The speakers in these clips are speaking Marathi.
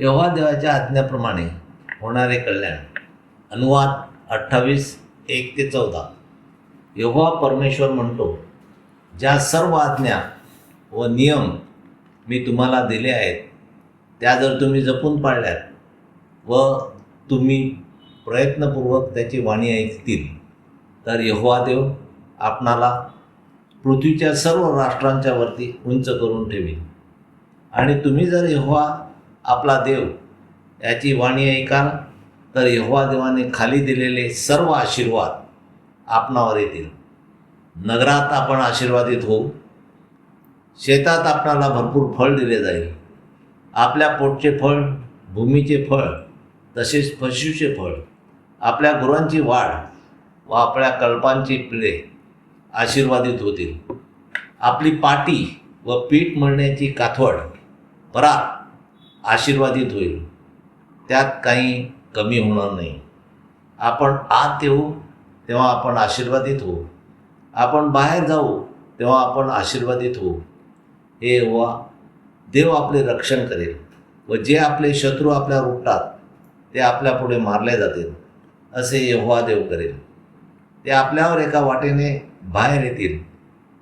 यहोवा देवाच्या आज्ञाप्रमाणे होणारे कल्याण. अनुवाद अठ्ठावीस एक ते चौदा. यहोवा परमेश्वर म्हणतो ज्या सर्व आज्ञा व नियम मी तुम्हाला दिले आहेत त्या जर तुम्ही जपून पाळल्यात व तुम्ही प्रयत्नपूर्वक त्याची वाणी ऐकतील तर यहोवा देव आपणाला पृथ्वीच्या सर्व राष्ट्रांच्या वरती उंच करून ठेवी आणि तुम्ही जर यहोवा आपला देव याची वाणी ऐकाल तर यहोवा देवाने खाली दिलेले सर्व आशीर्वाद आपणावर येतील. नगरात आपण आशीर्वादित होऊ. शेतात आपणाला भरपूर फळ दिले जाईल. आपल्या पोटचे फळ भूमीचे फळ तसेच पशूचे फळ आपल्या गुरांची वाढ व आपल्या कल्पांची पिळे आशीर्वादित होतील. आपली पाटी व पीठ मळण्याची काथवड परात आशीर्वादित होईल. त्यात काही कमी होणार नाही. आपण आत येऊ तेव्हा आपण आशीर्वादित होऊ. आपण बाहेर जाऊ तेव्हा आपण आशीर्वादित होऊ. हे यहोवा देव आपले रक्षण करेल व जे आपले शत्रू आपल्या उठतात ते आपल्यापुढे मारले जातील असे यहोवा देव करेल. ते आपल्यावर एका वाटेने बाहेर येतील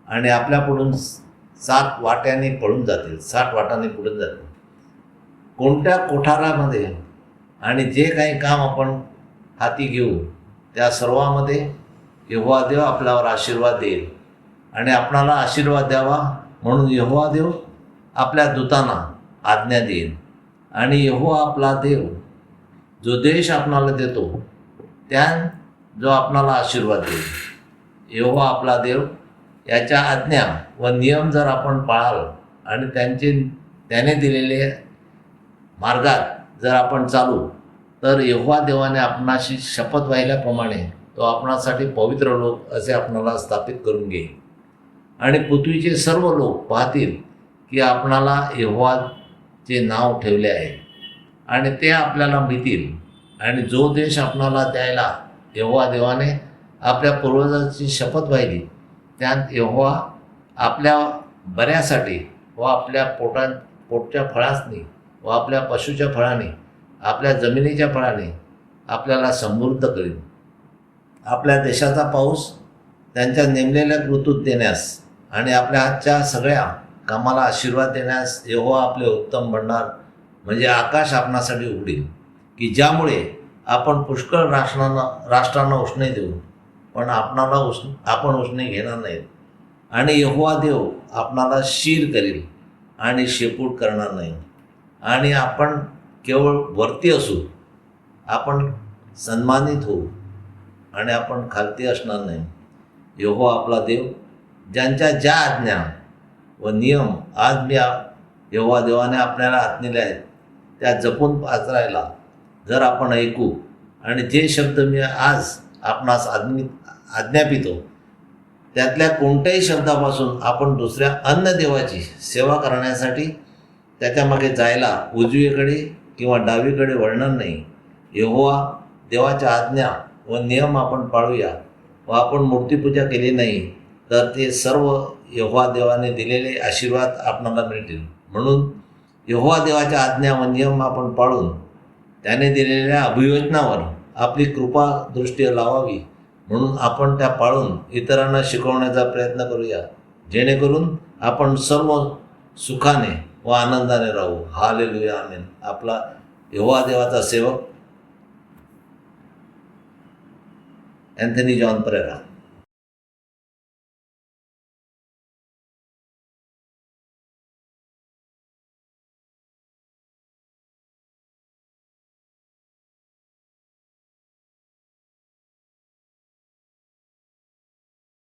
आणि आपल्यापुढून सात वाट्याने पळून जातील सात वाटाने पुढून जातील. कोणत्या कोठारामध्ये आणि जे काही काम आपण हाती घेऊ त्या सर्वामध्ये यहोवा देव आपल्यावर आशीर्वाद देईल. आणि आपणाला आशीर्वाद द्यावा म्हणून यहोवा देव आपल्या दूतांना आज्ञा देईल. आणि यहोवा आपला देव जो देश आपणाला देतो त्या जो आपणाला आशीर्वाद देईल. यहोवा आपला देव याच्या आज्ञा व नियम जर आपण पाळाल आणि त्यांचे त्याने दिलेले मार्गात जर आपण चालू तर यहोवा देवाने आपणाशी शपथ वाहिल्याप्रमाणे तो आपणासाठी पवित्र लोक असे आपणाला स्थापित करून घेईल. आणि पृथ्वीचे सर्व लोक पाहतील की आपणाला यहोवाचे नाव ठेवले आहे. आणि ते आपल्याला मिळतील. आणि जो देश आपणाला द्यायला यहोवा देवाने आपल्या पूर्वजाची शपथ वाहिली त्यात यहोवा आपल्या बऱ्यासाठी व आपल्या पोटां पोटच्या फळासनी व आपल्या पशुच्या फळाने आपल्या जमिनीच्या फळाने आपल्याला समृद्ध करील आपल्या देशाचा पाऊस त्यांच्या नेमलेल्या ऋतूत देण्यास आणि आपल्या आजच्या सगळ्या कामाला आशीर्वाद देण्यास यहोवा आपले उत्तम भंडार म्हणजे आकाश आपणासाठी उघडेल की ज्यामुळे आपण पुष्कळ राष्ट्रांना राष्ट्रांना उष्णे देऊ पण आपणाला उष्ण आपण उष्णे घेणार नाहीत. आणि यहोवा देव आपणाला शीर करील आणि शेपूट करणार नाही आणि आपण केवळ वरती असू आपण सन्मानित होऊ आणि आपण खालती असणार नाही. योहो आपला देव ज्यांच्या ज्या आज्ञा व नियम आज मी योवा देवाने आपल्याला आज्ञेले आहेत त्या जपून आचरायला जर आपण ऐकू आणि जे शब्द मी आज आपणास आज्ञ आज्ञापितो त्यातल्या कोणत्याही शब्दापासून आपण दुसऱ्या अन्य देवाची सेवा करण्यासाठी त्याच्यामागे जायला उजवीकडे किंवा डावीकडे वळणार नाही. यहोवा देवाच्या आज्ञा व नियम आपण पाळूया व आपण मूर्तीपूजा केली नाही तर ते सर्व यहोवा देवाने दिलेले आशीर्वाद आपणाला मिळतील. म्हणून यहोवा देवाच्या आज्ञा व नियम आपण पाळून त्याने दिलेल्या अभियोजनावर आपली कृपा दृष्टी लावावी. म्हणून आपण त्या पाळून इतरांना शिकवण्याचा प्रयत्न करूया. जेणेकरून आपण सर्व सुखाने व आनंदाने राहू. हालेलुया आमेन आपला यहोवा देवाचा सेवक अँथनी जॉन परेरा